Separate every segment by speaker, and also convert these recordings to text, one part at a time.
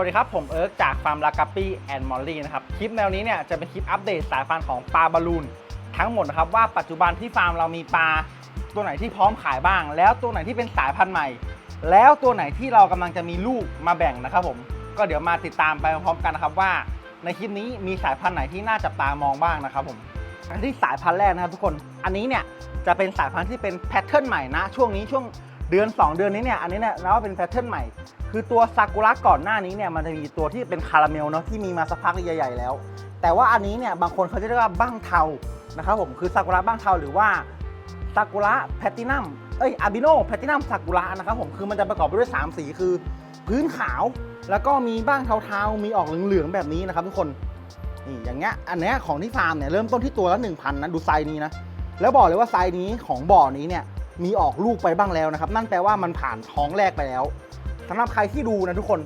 Speaker 1: สวัสดีครับ ผมเอิร์กจากฟาร์มลากาปี้แอนด์มอลลี่นะครับ คลิปแนวนี้เนี่ยจะเป็นคลิปอัปเดตสายพันธุ์ของปลาบอลลูนทั้งหมดนะครับว่าปัจจุบันที่ฟาร์มเรามีปลาตัวไหนที่พร้อมขายบ้าง แล้วตัวไหนที่เป็นสายพันธุ์ใหม่ แล้วตัวไหนที่เรากำลังจะมีลูกมาแบ่งนะครับผมก็เดี๋ยวมาติดตามไปพร้อมกันนะครับว่า ในคลิปนี้มีสายพันธุ์ไหนที่น่าจับตามองบ้างนะครับผมอันที่สายพันธุ์แรกนะครับทุกคนอันนี้เนี่ยจะเป็นสายพันธุ์ที่เป็นแพทเทิร์นใหม่นะช่วงนี้ช่วง เดือน 2 เดือนนี้เนี่ยอันนี้เนี่ยนับว่าเป็นแพทเทิร์นใหม่ คือตัวซากุระก่อนหน้านี้เนี่ยมันจะมีตัวที่เป็นคาราเมลเนาะที่มีมาสักพักใหญ่ๆแล้ว แต่ว่าอันนี้เนี่ยบางคนเขาจะเรียกว่าบ้างเทานะครับผมคือซากุระบ้างเทาหรือว่าซากุระแพลตินัมเอ้ยอาบิโนแพลตินัมซากุระนะครับผมคือมันจะประกอบไปด้วย 3 สีคือ พื้นขาว แล้วก็มีบ้างเทาๆมีออกเหลืองๆแบบนี้นะครับทุกคนนี่อย่างเงี้ยอันเนี้ยของที่ฟาร์มเนี่ยเริ่มต้นที่ตัวละ1,000นะดูไซส์นี้นะแล้วบอกเลยว่าไซส์นี้ของบ่อนี้เนี่ย มีออกลูกไปบ้างแล้วนะครับ นั่นแปลว่ามันผ่านท้องแรกไปแล้วสำหรับใครที่ดูนะทุกคน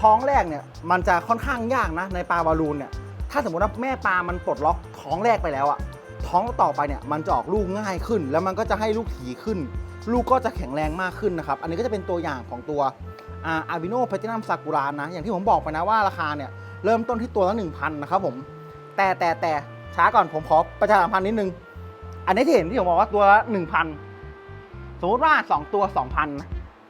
Speaker 1: ท้องแรกเนี่ยมันจะค่อนข้างยากนะในปลาบอลลูนเนี่ยถ้าสมมติว่าแม่ปลามันปลดล็อกท้องแรกไปแล้วอะท้องต่อไปเนี่ยมันจะออกลูกง่ายขึ้น แล้วมันก็จะให้ลูกถี่ขึ้น ลูกก็จะแข็งแรงมากขึ้นนะครับ อันนี้ก็จะเป็นตัวอย่างของตัวอาบิโนแพตินัมซากุระนะ อย่างที่ผมบอกไปนะว่าราคาเนี่ยเริ่มต้นที่ตัวละ1,000นะครับผม แต่แต่แต่ช้าก่อนผมขอประชาสัมพันธ์นิดนึง อันนี้ที่เห็นที่ผมบอกว่าตัวละ1,000 สมมติว่า 2 ตัว 2,000น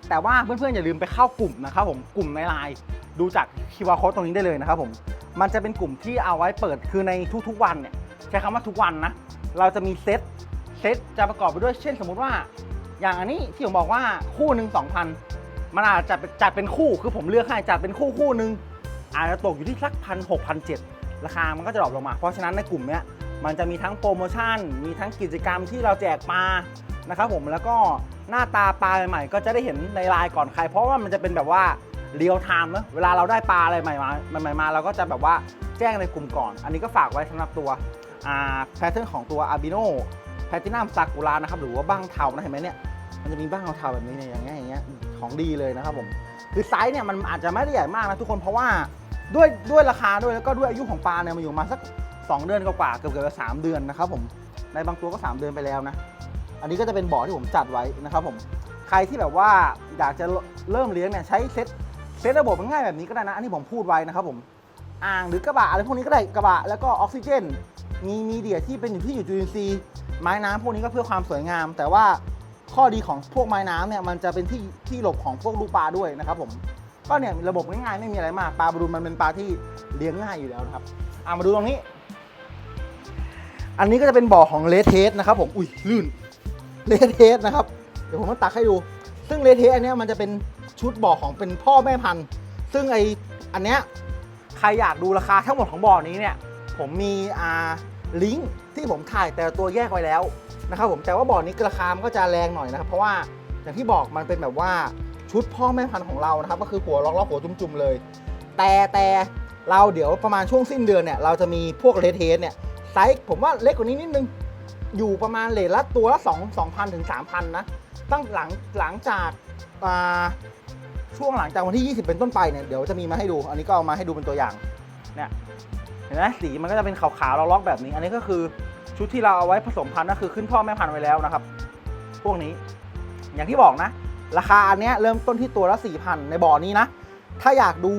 Speaker 1: แต่ว่าเพื่อนๆอย่าลืมไปเข้ากลุ่มนะครับผมกลุ่มในไลน์ดูจากคิวอาร์โค้ดตรงนี้ได้เลยนะครับผมมันจะเป็นกลุ่มที่เอาไว้เปิดคือในทุกๆวันเนี่ยใช้คำว่าทุกวันนะเราจะมีเซตเซตจะประกอบไปด้วยเช่น สมมุติว่า อย่างอันนี้ที่ผมบอกว่าคู่หนึ่ง2,000มันอาจจะจัดเป็นคู่คือผมเลือกให้จัดเป็นคู่คู่หนึ่งอาจจะตกอยู่ที่สักพันหกพันเจ็ดราคามันก็จะดรอปลงมา เพราะฉะนั้นในกลุ่มเนี้ยมันจะมีทั้งโปรโมชั่น มีทั้งกิจกรรมที่เราแจกปลา นะครับผมแล้วก็หน้าตาปลาใหม่ๆก็จะได้เห็นในไลน์ก่อนใคร เพราะว่ามันจะเป็นแบบว่าเรียลไทม์นะเวลาเราได้ปลาอะไรใหม่มาใหม่ๆมาเราก็จะแบบว่าแจ้งในกลุ่มก่อน อันนี้ก็ฝากไว้สำหรับตัวแพทเทิร์นของตัวอาบิโนแพตินัมซากุระนะครับหรือว่าบ้างเทานะเห็นไหมเนี่ยมันจะมีบ้างเทาแบบนี้เนี่ยอย่างเงี้ยอย่างเงี้ยของดีเลยนะครับผมคือไซส์เนี่ยมันอาจจะไม่ได้ใหญ่มากนะทุกคนเพราะว่าด้วยด้วยราคาด้วยแล้วก็ด้วยอายุของปลาเนี่ยมันอยู่มาสัก 2 เดือนกว่าเกือบเกือบสามเดือนนะครับผมในบางตัวก็ 3 เดือนไปแล้วนะ อันนี้ก็จะเป็นบ่อที่ผมจัดไว้นะครับผมใครที่แบบว่าอยากจะเริ่มเลี้ยงเนี่ยใช้เซตเซตระบบง่ายแบบนี้ก็ได้นะ อันนี้ผมพูดไว้นะครับผมอ่างหรือกระบะอะไรพวกนี้ก็ได้กระบะแล้วก็ออกซิเจน มีมีเดียที่เป็นอยู่ที่อยู่จุลินทรีย์ไม้น้ำพวกนี้ก็เพื่อความสวยงาม แต่ว่าข้อดีของพวกไม้น้ำเนี่ยมันจะเป็นที่ที่หลบของพวกลูกปลาด้วยนะครับผมก็เนี่ยระบบง่ายๆไม่มีอะไรมากปลาบรูนมันเป็นปลาที่เลี้ยงง่ายอยู่แล้วนะครับอ่ามาดูตรงนี้ อันนี้ก็จะเป็นบ่อของเลเทสนะครับผมอุ้ยลื่น เลเทสนะครับ เดี๋ยวผมมาตักให้ดู ซึ่งเลเทสอันเนี้ยมันจะเป็นชุดบ่อของเป็นพ่อแม่พันธุ์ ซึ่งไออันเนี้ยใครอยากดูราคาทั้งหมดของบ่อนี้เนี่ย ผมมีอ่าลิงก์ที่ผมถ่ายแต่ตัวแยกไว้แล้วนะครับผมแต่ว่าบ่อนี้ราคามันก็จะแรงหน่อยนะครับ เพราะว่าอย่างที่บอกมันเป็นแบบว่าชุดพ่อแม่พันธุ์ของเรานะครับ ก็คือหัวล็อกๆหัวจุ่มๆเลย แต่แต่เราเดี๋ยวประมาณช่วงสิ้นเดือนเนี่ยเราจะมีพวกเลเทสเนี่ยไซส์ผมว่าเล็กกว่านี้นิดนึง อยู่ประมาณเลทละตัวละ2 2,000ถึง3,000นะตั้งหลังหลังจากาช่วงหลังจากวันที่ 20 เป็นต้นไปเนี่ยเดี๋ยวจะมีมาให้ดู อันนี้ก็เอามาให้ดูเป็นตัวอย่างเนี่ยเห็นไหมสีมันก็จะเป็นขาวๆเราล็อกแบบนี้ อันนี้ก็คือชุดที่เราเอาไว้ผสมพันธุ์ก็คือขึ้นพ่อแม่พันธุ์ไว้แล้วนะครับ พวกนี้ อย่างที่บอกนะ ราคาอันเนี้ยเริ่มต้นที่ตัวละ4,000ในบ่อนี้นะ ถ้าอยากดู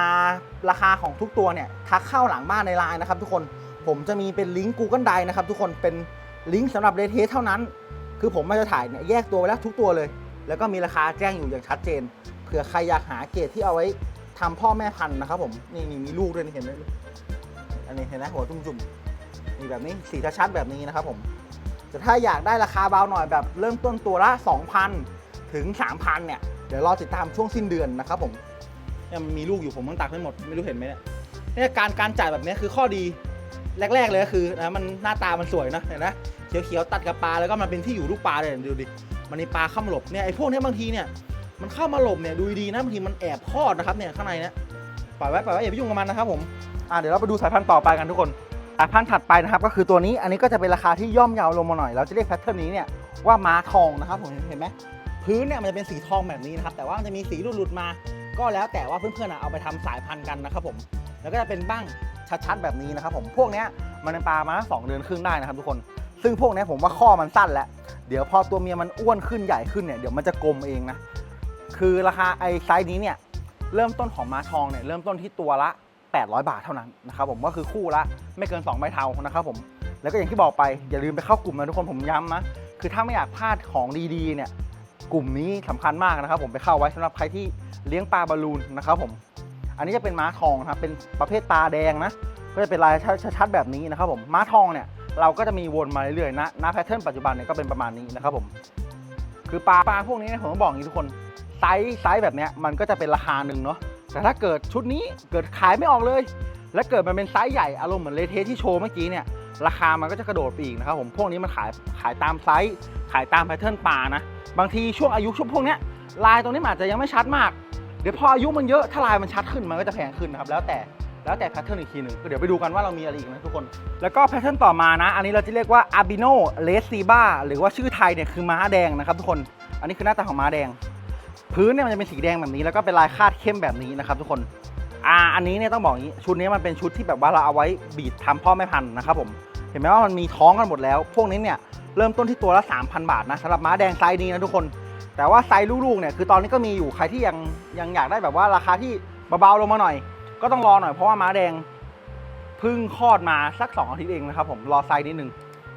Speaker 1: าราคาของทุกตัวเนี่ยทักเข้าหลังบ้านในไลน์นะครับทุกคน ผมจะมีเป็นลิงก์ Google Drive นะครับทุกคนเป็นลิงก์สำหรับเดทเทสเท่านั้น คือผมมาจะถ่ายเนี่ยแยกตัวไว้แล้วทุกตัวเลย แล้วก็มีราคาแจ้งอยู่อย่างชัดเจนเผื่อใครอยากหาเกรดที่เอาไว้ทำพ่อแม่พันธุ์นะครับผมนี่นี่มีลูกด้วยนี่เห็นไหมอันนี้เห็นไหมหัวจุ่มๆนี่แบบนี้สีชัดๆแบบนี้นะครับผมแต่ถ้าอยากได้ราคาเบาหน่อยแบบเริ่มต้นตัวละ 2,000 ถึง 3,000 เนี่ย เดี๋ยวรอติดตามช่วงสิ้นเดือนนะครับผมเนี่ยมันมีลูกอยู่ผมต้องตักไม่หมด ไม่รู้เห็นไหมเนี่ยเนี่ยการการจ่ายแบบนี้คือข้อดี แรก ๆ เลยก็คือนะมันหน้าตามันสวยนะเห็นไหมเขียวๆตัดกับปลาแล้วก็มันเป็นที่อยู่ลูกปลาเลยดูดิมันมีปลาเข้ามาหลบเนี่ยไอ้พวกนี้บางทีเนี่ยมันเข้ามาหลบเนี่ยดูดีนะบางทีมันแอบคลอดนะครับเนี่ยข้างในเนี่ยปล่อยไว้ปล่อยไว้อย่าไปยุ่งกับมันนะครับผมอ่าเดี๋ยวเราไปดูสายพันธุ์ต่อไปกันทุกคนสายพันธุ์ถัดไปนะครับก็คือตัวนี้อันนี้ก็จะเป็นราคาที่ย่อมเยาวลงมาหน่อยเราจะเรียกแพทเทิร์นนี้เนี่ยว่าม้าทองนะครับผมเห็นไหมพื้นเนี่ยมันจะเป็นสีทองแบบนี้นะครับแต่ว่ามันจะมีสีหลุดๆมา ก็แล้วแต่ว่าเพื่อนๆเอาไปทำสายพันธุ์กันนะครับผมแล้วก็จะเป็นบ้าง ชัดๆแบบนี้นะครับผมพวกนี้มันเป็นปลามาสองเดือนครึ่งได้นะครับทุกคน ซึ่งพวกนี้ผมว่าข้อมันสั้นแล้ว เดี๋ยวพอตัวเมียมันอ้วนขึ้นใหญ่ขึ้นเนี่ยเดี๋ยวมันจะกลมเองนะคือราคาไอ้ไซส์นี้เนี่ยเริ่มต้นของม้าทองเนี่ยเริ่มต้นที่ตัวละ 800 บาทเท่านั้นนะครับผมก็คือคู่ละไม่เกิน2ใบเทานะครับผมแล้วก็อย่างที่บอกไปอย่าลืมไปเข้ากลุ่มนะทุกคนผมย้ำนะคือถ้าไม่อยากพลาดของดีๆเนี่ยกลุ่มนี้สำคัญมากนะครับผมไปเข้าไว้สำหรับใครที่เลี้ยงปลาบอลลูนนะครับผม อันนี้จะเป็นม้าทองนะครับเป็นประเภทตาแดงนะก็จะเป็นลายชัดๆแบบนี้นะครับผมม้าทองเนี่ยเราก็จะมีวนมาเรื่อยๆนะน้าแพทเทิร์นปัจจุบันเนี่ยก็เป็นประมาณนี้นะครับผมคือปลาปลาพวกนี้นี่ยผมต้องบอกอย่างนี้ทุกคนไซส์ไซส์แบบเนี้ยมันก็จะเป็นราคาหนึ่งเนาะแต่ถ้าเกิดชุดนี้เกิดขายไม่ออกเลย และเกิดมันเป็นไซส์ใหญ่อารมณ์เหมือนเลเทสที่โชว์เมื่อกี้เนี่ยราคามันก็จะกระโดดไปอีกนะครับผมพวกนี้มันขายขายตามไซส์ขายตามแพทเทิร์นปลานะบางทีช่วงอายุช่วงพวกเนี้ยลายตรงนี้อาจจะยังไม่ชัดมาก เดี๋ยวพออายุมันเยอะถ้าลายมันชัดขึ้นมันก็จะแพงขึ้นนะครับแล้วแต่แล้วแต่แพทเทิร์นอีกทีหนึ่งก็เดี๋ยวไปดูกันว่าเรามีอะไรอีกนะทุกคน แล้วก็แพทเทิร์นต่อมานะ อันนี้เราจะเรียกว่า albino l e s i b a หรือว่าชื่อไทยเนี่ยคือม้าแดงนะครับทุกคน อันนี้คือหน้าตาของม้าแดง พื้นเนี่ยมันจะเป็นสีแดงแบบนี้ แล้วก็เป็นลายคาดเข้มแบบนี้นะครับทุกคน อ่า อันนี้เนี่ยต้องบอกงนี้ ชุดนี้มันเป็นชุดที่แบบว่าเราเอาไว้บีดทำพ่อแม่พันธุ์นะครับผม เห็นไหมว่ามันมีท้องกันหมดแล้ว พวกนี้เนี่ยเริ่มต้นที่ตัวละ3,000 บาทนะสำหรับม้าแดงไซส์นี้นะทุกคน แต่ว่าไซส์ลูกๆเนี่ยคือตอนนี้ก็มีอยู่ใครที่ยังยังอยากได้แบบว่าราคาที่เบาๆลงมาหน่อย ก็ต้องรอหน่อยเพราะว่าม้าแดงพิ่งคลอดมาสัก 2 อาทิตย์เองนะครับผมรอไซส์นิดนึง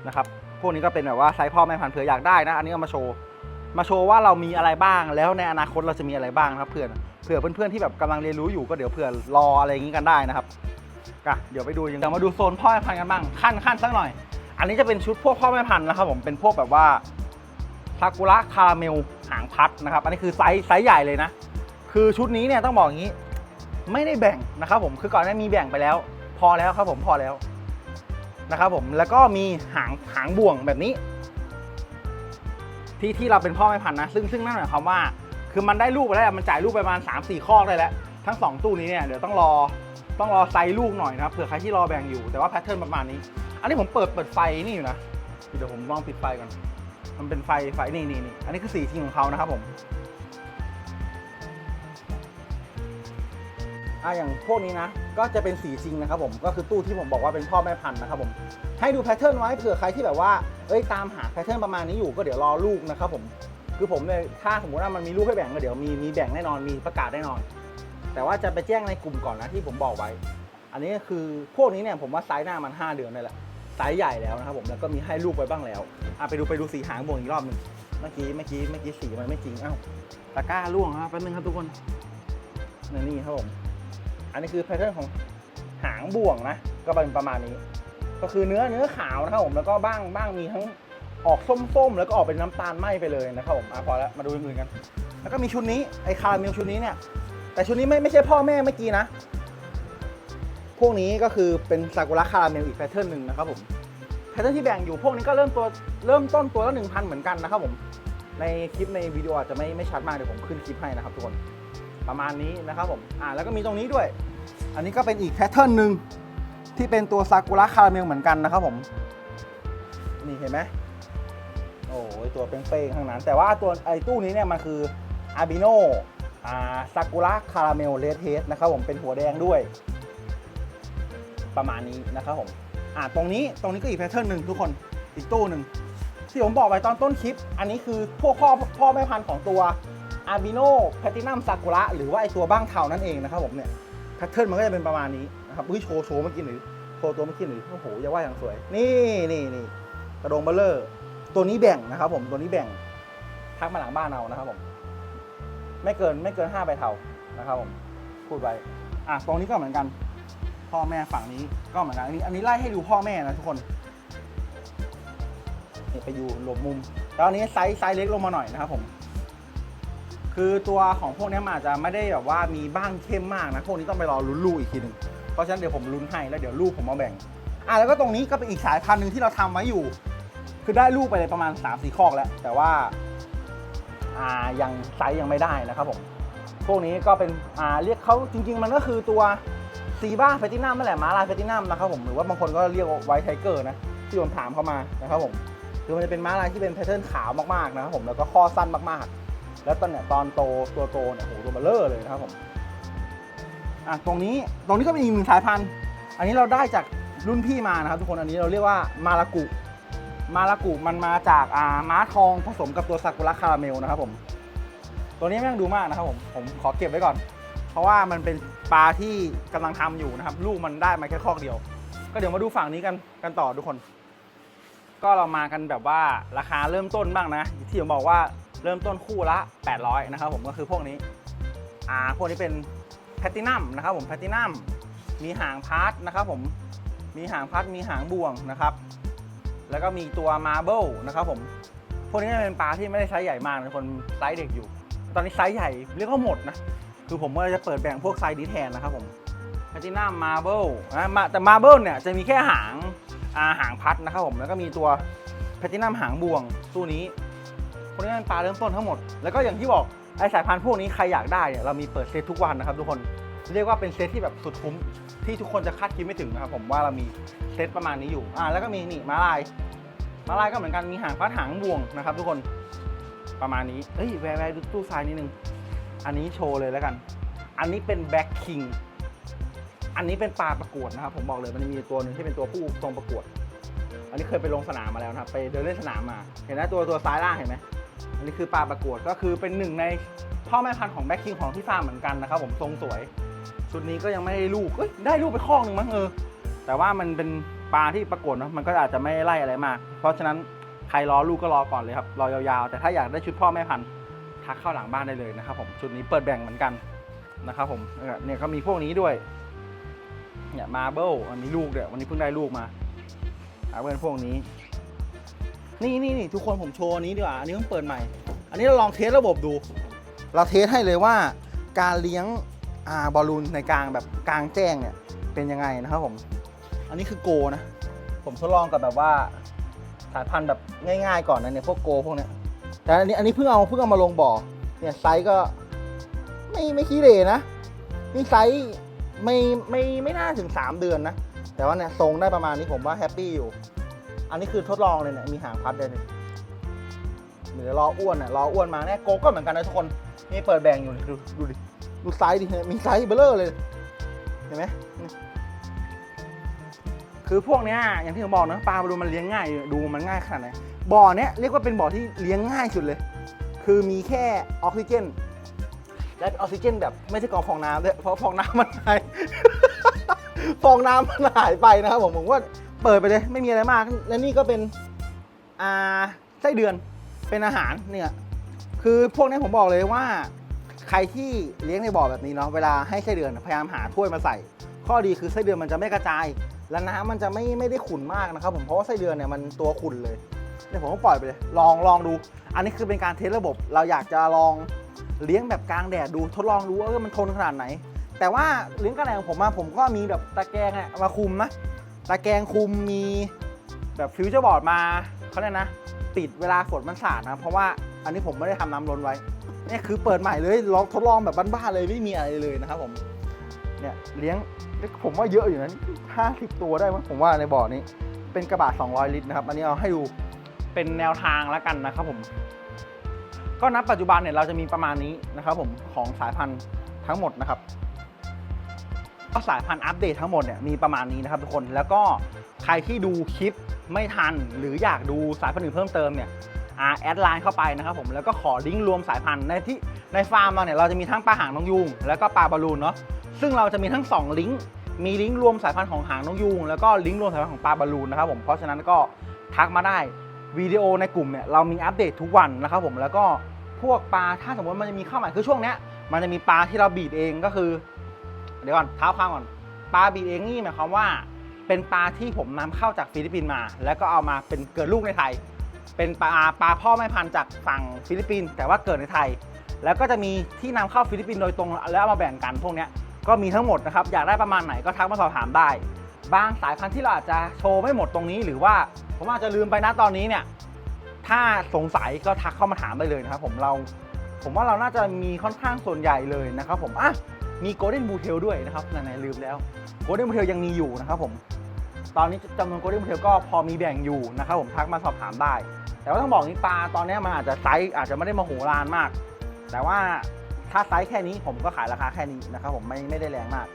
Speaker 1: นะครับพวกนี้ก็เป็นแบบว่าไซส์พ่อแม่พันธุ์เผื่ออยากได้นะอันนี้เอามาโชว์มาโชว์ว่าเรามีอะไรบ้างแล้วในอนาคตเราจะมีอะไรบ้างนะครับเพื่อนเผื่อเพื่อนๆที่แบบกำลังเรียนรู้อยู่ก็เดี๋ยวเผื่อรออะไรอย่างนี้กันได้นะครับก็เดี๋ยวไปดูยังเดี๋ยวมาดูโซนพ่อแม่พันธุ์กันบ้างขั้นขั้นสักหน่อย อันนี้จะเป็นชุดพวกพ่อแม่พันธุ์นะครับผมเป็นพวกแบบว่า ซากุระคาราเมลหางพัดนะครับ อันนี้คือไซส์ไซส์ใหญ่เลยนะ คือชุดนี้เนี่ยต้องบอกอย่างนี้ ไม่ได้แบ่งนะครับผมคือก่อนหน้านี้มีแบ่งไปแล้ว พอแล้วครับผมพอแล้วนะครับผมแล้วก็มีหางหางบ่วงแบบนี้ ที่ที่เราเป็นพ่อแม่พันนะ ซึ่งซึ่งนั่นหมายความว่า คือมันได้ลูกไปแล้วมันจ่ายลูกไปประมาณ 3 4 ข้อได้แล้ว ทั้ง 2 ตู้นี้เนี่ยเดี๋ยวต้องรอต้องรอไซส์ลูกหน่อยนะครับเผื่อใครที่รอแบ่งอยู่แต่ว่าแพทเทิร์นประมาณนี้ อันนี้ผมเปิดเปิดไฟนี่อยู่นะเดี๋ยวผมลองปิดไฟก่อน มันเป็นไฟไฟนี่นี่นี่อันนี้คือสีจริงของเขานะครับผมอะอย่างพวกนี้นะ ก็จะเป็นสีจริงนะครับผมก็คือตู้ที่ผมบอกว่าเป็นพ่อแม่พันธุ์นะครับผมให้ดูแพทเทิร์นไว้เผื่อใครที่แบบว่าเอ้ยตามหาแพทเทิร์นประมาณนี้อยู่ก็เดี๋ยวรอลูกนะครับผมคือผมเนี่ยถ้าสมมติว่ามันมีลูกให้แบ่งก็เดี๋ยวมีมีแบ่งแน่นอนมีประกาศแน่นอน แต่ว่าจะไปแจ้งในกลุ่มก่อนนะที่ผมบอกไว้ อันนี้คือพวกนี้เนี่ยผมว่าไซส์หน้ามัน 5 เดือนนี่แหละ ไซส์ใหญ่แล้วนะครับผมแล้วก็มีให้ลูกไปบ้างแล้วอะไปดูไปดูสีหางบ่วงอีกรอบหนึ่งเมื่อกี้เมื่อกี้เมื่อกี้สีมันไม่จริงอ้าวตะกร้าล่วงครับแป๊บนึงครับทุกคนนี่นี่ครับผมอันนี้คือแพทเทิร์นของหางบ่วงนะก็เป็นประมาณนี้ ก็คือเนื้อเนื้อขาวนะครับผมแล้วก็บ้างบ้างมีทั้งออกส้มๆ แล้วก็ออกเป็นน้ำตาลไหม้ไปเลยนะครับผมอะพอแล้วมาดูอื่นๆกัน แล้วก็มีชุดนี้ไอคาราเมลชุดนี้เนี่ยแต่ชุดนี้ไม่ไม่ใช่พ่อแม่เมื่อกี้นะ วกนี้ก็คือเป็นซากุระคาราเมลอีกแพทเทิร์นหนึ่งนะครับผมแพทเทิร์นที่แบ่งอยู่พวกนี้ก็เริ่มตัวเริ่มต้นตัวละหนึ่งพันเหมือนกันนะครับผมในคลิปในวิดีโออาจจะไม่ไม่ชัดมากเดี๋ยวผมขึ้นคลิปให้นะครับทุกคนประมาณนี้นะครับผมอ่าแล้วก็มีตรงนี้ด้วย อันนี้ก็เป็นอีกแพทเทิร์นหนึ่งที่เป็นตัวซากุระคาราเมลเหมือนกันนะครับผมนี่เห็นไหมโอ้ยตัวเป้งๆข้างนั้น แต่ว่าตัวไอ้ตู้นี้เนี่ยมันคืออาบิโนอ่าซากุระคาราเมลเลดเทสนะครับผมเป็นหัวแดงด้วย ประมาณนี้นะครับผมอ่าตรงนี้ตรงนี้ก็อีกแพทเทิร์นหนึ่งทุกคนอีกตู้หนึ่งที่ผมบอกไปตอนต้นคลิป อันนี้คือพวกพ่อพ่อแม่พันธุ์ของตัวอาร์บิโนแพตินัมซากุระหรือว่าไอตัวบ้างเทานั่นเองนะครับผมเนี่ยแพทเทิร์นมันก็จะเป็นประมาณนี้นะครับอุ้ยโชว์โชว์เมื่อกี้หรือโชว์ตัวเมื่อกี้หรือโอ้โหอย่าว่าอย่างสวย นี่นี่นี่กระโดงเบลเลอร์ ตัวนี้แบ่งนะครับผมตัวนี้แบ่งทักมาหลังบ้านเอานะครับผม ไม่เกินไม่เกินห้าใบเทานะครับผมพูดไว้อะตรงนี้ก็เหมือนกัน พ่อแม่ฝั่งนี้ก็เหมือนกันอันนี้อันนี้ไล่ให้ดูพ่อแม่นะทุกคนนี่ไปอยู่หลบมุมแล้วอันนี้ไซส์ไซส์เล็กลงมาหน่อยนะครับผม คือตัวของพวกนี้อาจจะไม่ได้แบบว่ามีบ้างเข้มมากนะพวกนี้ต้องไปรอลุ้นลูกอีกทีหนึ่งเพราะฉะนั้นเดี๋ยวผมลุ้นให้แล้วเดี๋ยวลูกผมมาแบ่งอะแล้วก็ตรงนี้ก็เป็นอีกสายพันธุ์หนึ่งที่เราทำไว้อยู่ คือได้ลูกไปเลยประมาณ3ามสี่คอกแล้ว แต่ว่าอ่ายังไซส์ยังไม่ได้นะครับผมพวกนี้ก็เป็นอ่าเรียกเขาจริง ๆ มันก็คือตัว ซีบ้าแฟตินัมนั่นแหละม้าลายแฟตินัมนะครับผมหรือว่าบางคนก็เรียกว่าไวท์ไทเกอร์นะที่ผมถามเข้ามานะครับผมคือมันจะเป็นม้าลายที่เป็นแพทเทิร์นขาวมากๆนะครับผมแล้วก็ข้อสั้นมากๆ แล้วตอนเนี้ยตอนโตตัวโตเนี่ยโหตัวเบลเลอร์เลยนะครับผมอะตรงนี้ตรงนี้ก็เป็นอีกหนึ่งสายพันธุ์ อันนี้เราได้จากรุ่นพี่มานะครับ ทุกคนอันนี้เราเรียกว่ามารากุมารากุมันมาจากอ่าม้าทองผสมกับตัวซากุระคาราเมลนะครับผมตัวนี้ไม่ต้องดูมากนะครับผมผมขอเก็บไว้ก่อน เพราะว่ามันเป็นปลาที่กำลังทำอยู่นะครับ ลูกมันได้มาแค่คอกเดียว ก็เดี๋ยวมาดูฝั่งนี้กันกันต่อทุกคน ก็เรามากันแบบว่าราคาเริ่มต้นบ้างนะ ที่ผมบอกว่าเริ่มต้นคู่ละ 800 นะครับผมก็คือพวกนี้อ่าพวกนี้เป็นแพตตินัมนะครับผมแพตตินัมมีหางพาร์ทนะครับผมมีหางพาร์ทมีหางบ่วงนะครับ แล้วก็มีตัวมาร์เบิลนะครับผม พวกนี้เป็นปลาที่ไม่ได้ไซส์ใหญ่มากนะคนไซส์เด็กอยู่ ตอนนี้ไซส์ใหญ่เรียกว่าหมดนะ คือผมก็จะเปิดแบ่งพวกไซส์นี้แทนนะครับผมแพตตินัมมาร์เบิลนะมาแต่มาร์เบิลเนี่ยจะมีแค่หางอ่าหางพัดนะครับผมแล้วก็มีตัวแพตตินัมหางบ่วงตู้นี้พวกนี้เป็นปลาเริ่มต้นทั้งหมด แล้วก็อย่างที่บอกไอสายพันธุ์พวกนี้ใครอยากได้เนี่ยเรามีเปิดเซตทุกวันนะครับทุกคนเรียกว่าเป็นเซตที่แบบสุดคุ้มที่ทุกคนจะคาดคิดไม่ถึงนะครับผมว่าเรามีเซตประมาณนี้อยู่อ่าแล้วก็มีนี่ม้าลายม้าลายก็เหมือนกันมีหางพัดหางบ่วงนะครับ ทุกคนประมาณนี้เฮ้ยแวร์แวร์ดูตู้ทรายนิดนึง อันนี้โชว์เลยแล้วกัน อันนี้เป็นแบ็คคิง อันนี้เป็นปลาประกวดนะครับ ผมบอกเลยมันมีตัวหนึ่งที่เป็นตัวผู้ทรงประกวด อันนี้เคยไปลงสนามมาแล้วนะครับ ไปเดินเล่นสนามมา เห็นไหมตัวตัวซ้ายล่างเห็นไหมอันนี้คือปลาประกวดก็คือเป็นหนึ่งในพ่อแม่พันธุ์ของแบ็คคิงของที่ฟาร์มเหมือนกันนะครับ ผมทรงสวย ชุดนี้ก็ยังไม่ได้ลูกเอ้ยได้ลูกไปข้องหนึ่งมั้งเออ แต่ว่ามันเป็นปลาที่ประกวดเนะมันก็อาจจะไม่ไล่อะไรมาก เพราะฉะนั้นใครรอลูกก็รอก่อนเลยครับ รอยาวๆ แต่ถ้าอยากได้ชุดพ่อแม่พันธุ์ ทักเข้าหลังบ้านได้เลยนะครับผมชุดนี้เปิดแบ่งเหมือนกันนะครับผมเนี่ยก็มีพวกนี้ด้วยเนี่ยมาเบิลมันมีลูกเดี๋ยววันนี้เพิ่งได้ลูกมาเอาเพื่อนพวกนี้ นี่นี่นี่ทุกคนผมโชว์อันนี้ดีกว่าอันนี้เพิ่งเปิดใหม่ อันนี้เราลองเทสระบบดู เราเทสให้เลยว่าการเลี้ยงอ่าบอลลูนในกลางแบบกลางแจ้งเนี่ยเป็นยังไงนะครับผม อันนี้คือโกนะ ผมทดลองกับแบบว่าสายพันธุ์แบบง่ายๆก่อนนะเนี่ยพวกโกพวกเนี้ย แต่อันนี้อันนี้เพิ่งเอาเพิ่งเอามาลงบ่อ เนี่ยไซส์ก็ ไม่ไม่ขี้เหร่นะ นี่ไซส์ไม่ไม่ไม่น่าถึง 3 เดือนนะ แต่ว่าเนี่ยทรงได้ประมาณนี้ผมว่าแฮปปี้อยู่ อันนี้คือทดลองเลยเนี่ยมีหางพัดเลยเนี่ยเดี๋ยวรออ้วนอะรออ้วนมาเนี่ยโกก็เหมือนกันนะทุกคนนี่เปิดแบ่งอยู่ดูดูดิดูไซส์ดิเนี่ยมีไซส์เบลเลอร์เลย เห็นไหมคือพวกเนี้ยอย่างที่ผมบอกนะปลาบอลูมันเลี้ยงง่ายดูมันง่ายขนาดไหน บ่อเนี้ยเรียกว่าเป็นบ่อที่เลี้ยงง่ายสุดเลย คือมีแค่ออกซิเจน และออกซิเจนแบบไม่ใช่กองฟองน้ำด้วยเพราะฟองน้ำมันหาย ฟองน้ำมันหายไปนะครับผมผมว่าเปิดไปเลยไม่มีอะไรมาก และนี่ก็เป็นอ่าไส้เดือนเป็นอาหารเนี่ยคือพวกนี้ผมบอกเลยว่า ใครที่เลี้ยงในบ่อแบบนี้เนาะเวลาให้ไส้เดือนพยายามหาถ้วยมาใส่ ข้อดีคือไส้เดือนมันจะไม่กระจาย และน้ำมันจะไม่ไม่ได้ขุ่นมากนะครับผมเพราะว่าไส้เดือนเนี่ยมันตัวขุ่นเลย เนี่ยผมก็ปล่อยไปเลย ลองลองดู อันนี้คือเป็นการเทสระบบ เราอยากจะลองเลี้ยงแบบกลางแดดดูทดลองดูว่าเออมันทนขนาดไหน แต่ว่าเลี้ยงกระแดงผมมาผมก็มีแบบตะแกรงอะมาคุมนะตะแกรงคุมมีแบบฟิวเจอร์บอร์ดมาเขาเรียกนะ ปิดเวลาฝนมันสาดนะเพราะว่าอันนี้ผมไม่ได้ทำน้ำล้นไว้เนี่ยคือเปิดใหม่เลยลองทดลองแบบบ้านๆเลยไม่มีอะไรเลยนะครับผมเนี่ยเลี้ยงผมว่าเยอะอยู่นะ50 ตัวได้มั้งผมว่าในบ่อนี้เป็นกระบะ200 ลิตรนะครับ อันนี้เอาให้ดู เป็นแนวทางแล้วกันนะครับผมก็นับปัจจุบันเนี่ยเราจะมีประมาณนี้นะครับผมของสายพันธุ์ทั้งหมดนะครับก็สายพันธุ์อัปเดตทั้งหมดเนี่ยมีประมาณนี้นะครับทุกคนแล้วก็ใครที่ดูคลิปไม่ทัน หรืออยากดูสายพันธุ์อื่นเพิ่มเติมเนี่ยอ่าแอดไลน์เข้าไปนะครับผมแล้วก็ขอลิงก์รวมสายพันธุ์ในที่ในฟาร์มเราเนี่ยเราจะมีทั้งปลาหางนกยูงแล้วก็ปลาบอลลูนเนาะซึ่งเราจะมีทั้ง 2 ลิงก์มีลิงก์รวมสายพันธุ์ของหางนกยูงแล้วก็ลิงก์รวมสายพันธุ์ของปลาบอลลูนนะครับผมเพราะฉะนั้นก็ทักมาได้ วิดีโอในกลุ่มเนี่ยเรามีอัปเดตทุกวันนะครับผมแล้วก็พวกปลาถ้าสมมติมันจะมีข้าวใหม่คือช่วงเนี้ยมันจะมีปลาที่เราบีดเองก็คือ เดี๋ยวก่อนเท้าความก่อนปลาบีดเองนี่หมายความว่า เป็นปลาที่ผมนำเข้าจากฟิลิปปินส์มา แล้วก็เอามาเป็นเกิดลูกในไทย เป็นปลาปลาพ่อแม่พันธุ์จากฝั่งฟิลิปปินส์แต่ว่าเกิดในไทย แล้วก็จะมีที่นำเข้าฟิลิปปินส์โดยตรงแล้วเอามาแบ่งกันพวกเนี้ยก็มีทั้งหมดนะครับอยากได้ประมาณไหนก็ทักมาสอบถามได้ บางสายพันธุ์ที่เราอาจจะโชว์ไม่หมดตรงนี้หรือว่า ผมอาจจะลืมไปนะตอนนี้เนี่ย ถ้าสงสัยก็ทักเข้ามาถามได้เลยนะครับผมเราผมว่าเราน่าจะมีค่อนข้างส่วนใหญ่เลยนะครับผมอะมีโกลเด้นบูเทลด้วยนะครับไหนๆลืมแล้วโกลเด้นบูเทลยังมีอยู่นะครับผมตอนนี้จำนวนโกลเด้นบูเทลก็พอมีแบ่งอยู่นะครับผมทักมาสอบถามได้ แต่ว่าต้องบอกนี้ปลาตอนนี้มันอาจจะไซส์อาจจะไม่ได้มาโหฬารมาก แต่ว่าถ้าไซส์แค่นี้ผมก็ขายราคาแค่นี้นะครับผมไม่ไม่ได้แรงมาก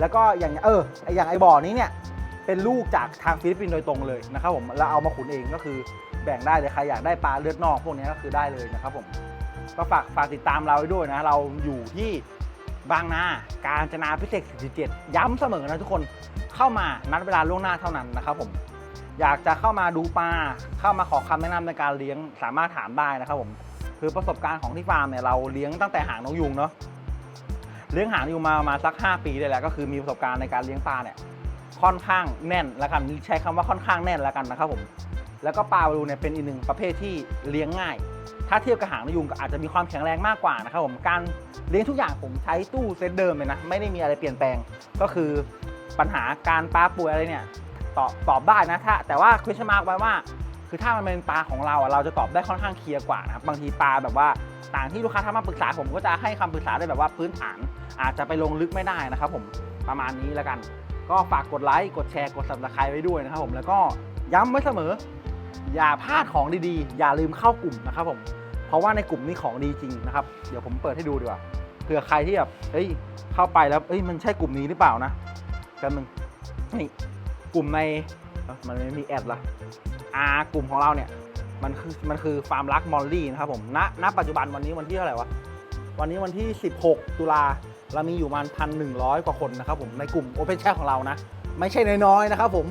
Speaker 1: แล้วก็อย่างเออไออย่างไอ้บ่อนี้เนี่ย เป็นลูกจากทางฟิลิปปินส์โดยตรงเลยนะครับผมแล้วเอามาขุนเองก็คือแบ่งได้เลยใครอยากได้ปลาเลือดนอกพวกนี้ก็คือได้เลยนะครับผมก็ฝากฝากติดตามเราไว้ด้วยนะ เราอยู่ที่บางนา การจนาพิเศษ 47 ย้ำเสมอนะทุกคนเข้ามานัดเวลาล่วงหน้าเท่านั้นนะครับผมอยากจะเข้ามาดูปลาเข้ามาขอคำแนะนำในการเลี้ยงสามารถถามได้นะครับผมคือประสบการณ์ของที่ฟาร์มเนี่ยเราเลี้ยงตั้งแต่หางนกยุงเนาะเลี้ยงหางนกยุงมาประมาณสัก 5 ปีได้แหล้วก็คือมีประสบการณ์ในการเลี้ยงปลาเนี่ย ค่อนข้างแน่นแล้วกันใช้คำว่าค่อนข้างแน่นแล้วกันนะครับผมแล้วก็ปลาบอลลูเนี่ยเป็นอีกหนึ่งประเภทที่เลี้ยงง่าย ถ้าเทียบกับหางนกยุงก็อาจจะมีความแข็งแรงมากกว่านะครับผมการเลี้ยงทุกอย่างผมใช้ตู้เซตเดิมเลยนะไม่ได้มีอะไรเปลี่ยนแปลงก็คือปัญหาการปลาป่วยอะไรเนี่ยตอบตอบได้นะถ้าแต่ว่าคุชมาร์กไว้ว่า คือถ้ามันเป็นปลาของเราเราจะตอบได้ค่อนข้างเคลียร์กว่านะครับบางทีปลาแบบว่าต่างที่ลูกค้าทักมาปรึกษาผมก็จะให้คำปรึกษาได้แบบว่าพื้นฐานอาจจะไปลงลึกไม่ได้นะครับผมประมาณนี้แล้วกัน ก็ฝากกดไลค์ กดแชร์ กด subscribe ไว้ด้วยนะครับผม แล้วก็ย้ำไว้เสมอ อย่าพลาดของดีๆ อย่าลืมเข้ากลุ่มนะครับผม เพราะว่าในกลุ่มนี้ของดีจริงนะครับ เดี๋ยวผมเปิดให้ดูดีกว่า เผื่อใครที่แบบ เฮ้ย เข้าไปแล้วเอ้ย มันใช่กลุ่มนี้หรือเปล่านะแป๊บนึงนี่ กลุ่มใน มันไม่มีแอดละอ่ากลุ่มของเราเนี่ย มันคือ มันคือฟาร์มรักมอลลี่นะครับผม ณ ณ ปัจจุบันวันนี้วันที่เท่าไหร่วะ วันนี้วันที่ 16 ตุลา เรามีอยู่ประมาณพันหนึ่งร้อยกว่าคนนะครับผมในกลุ่ม Open Chat ของเรานะ ไม่ใช่น้อยๆนะครับผม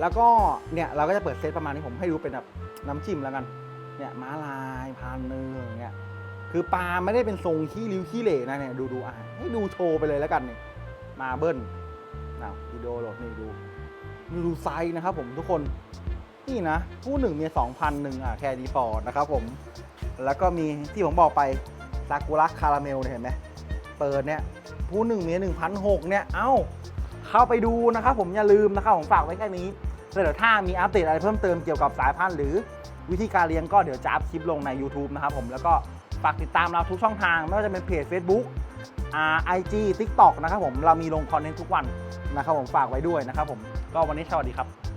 Speaker 1: แล้วก็เนี่ยเราก็จะเปิดเซตประมาณนี้ผมให้ดูเป็นแบบน้ำจิ้มแล้วกันเนี่ยม้าลายพันหนึ่งอเงี้ยคือปลาไม่ได้เป็นทรงขี้ริ้วขี้เหร่นะเนี่ยดูดูอะให้ดูโชว์ไปเลยแล้วกันเนี่ยมาเบิ้ลนะวิดีโอโหลดนี่ดูดูไซส์นะครับผมทุกคนนี่นะคู่หนึ่งมีสองพันหนึ่งอะแคดีฟอร์ดนะครับผมแล้วก็มีที่ผมบอกไปซากุระคาราเมลเห็นไหม เปิดเนี่ยคู่หนึ่งเมีหนึ่งพันหกเนี่ย เอ้า เข้าไปดูนะครับผมอย่าลืมนะครับผมฝากไว้แค่นี้แล้วเดี๋ยวถ้ามีอัปเดตอะไรเพิ่มเติมเกี่ยวกับสายพันธุ์หรือวิธีการเลี้ยงก็เดี๋ยวจะอัพคลิปลงใน YouTube นะครับผมแล้วก็ฝากติดตามเราทุกช่องทาง ไม่ว่าจะเป็นเพจ Facebook อ่า IG TikTok นะครับผมเรามีลงคอนเทนต์ทุกวันนะครับผมฝากไว้ด้วยนะครับผมก็วันนี้สวัสดีครับ